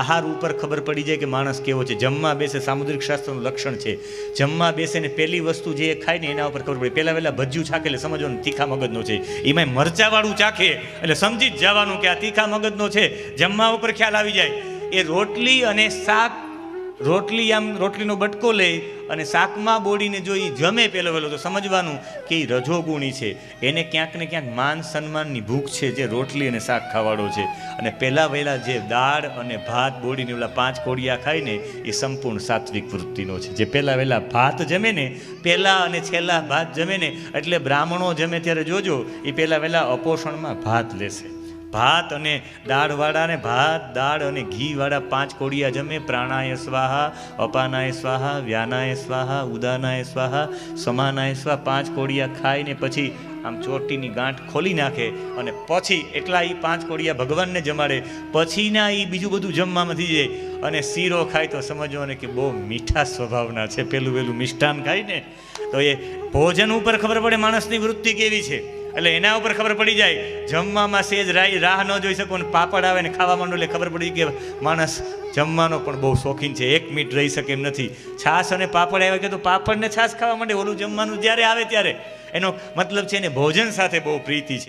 આહાર ઉપર ખબર પડી જાય કે માણસ કેવો છે. જમવા બેસે સામુદ્રિક શાસ્ત્રનું લક્ષણ છે. જમવા બેસે ને પહેલી વસ્તુ જે ખાય ને એના ઉપર ખબર પડે. પહેલાં પહેલાં ભજ્યું ચાખે એટલે સમજવાનું તીખા મગજનો છે. એમાંય મરચાવાળું ચાખે એટલે સમજી જ જવાનું કે આ તીખા મગજનો છે. જમવા ઉપર ખ્યાલ આવી જાય. એ રોટલી અને શાક રોટલી આમ રોટલીનો બટકો લે અને શાકમાં બોડીને જો એ જમે પેલો વહેલો તો સમજવાનું કે એ રજોગુણી છે. એને ક્યાંક ને ક્યાંક માન સન્માનની ભૂખ છે જે રોટલી અને શાક ખાવાડો છે. અને પહેલાં વહેલા જે દાળ અને ભાત બોડીને ઓલા પાંચ કોડિયા ખાય ને એ સંપૂર્ણ સાત્વિક વૃત્તિનો છે. જે પહેલાં વહેલા ભાત જમે ને પહેલાં અને છેલ્લા ભાત જમે ને, એટલે બ્રાહ્મણો જમે ત્યારે જોજો એ પહેલાં વહેલા અપોષણમાં ભાત લેશે. ભાત અને દાળવાળા ને ભાત, દાળ અને ઘીવાળા પાંચ કોડિયા જમે, પ્રાણાય સ્વાહા, અપાનાય સ્વાહા, વ્યાનાય સ્વાહા, ઉદાનાય સ્વાહા, સમાનાય સ્વાહા, પાંચ કોડિયા ખાઈને પછી આમ ચોટીની ગાંઠ ખોલી નાખે અને પછી એટલા એ પાંચ કોડિયા ભગવાનને જમાડે. પછીના એ બીજું બધું જમવામાં નથી જાય. અને શીરો ખાય તો સમજવાનું કે બહુ મીઠા સ્વભાવના છે. પેલું પેલું મિષ્ટાન ખાય ને તો એ ભોજન ઉપર ખબર પડે માણસની વૃત્તિ કેવી છે. એટલે એના ઉપર ખબર પડી જાય, જમવામાં સેજ રાહ રાહ ન જોઈ શકો ને પાપડ આવે ને ખાવા માંડો એટલે ખબર પડી કે માણસ જમવાનો પણ બહુ શોખીન છે, એક મિનિટ રહી શકે એમ નથી. છાશ અને પાપડ આવે કે તો પાપડને છાશ ખાવા માંડે? ઓલું જમવાનું જ્યારે આવે ત્યારે. એનો મતલબ છે એને ભોજન સાથે બહુ પ્રીતિ છે.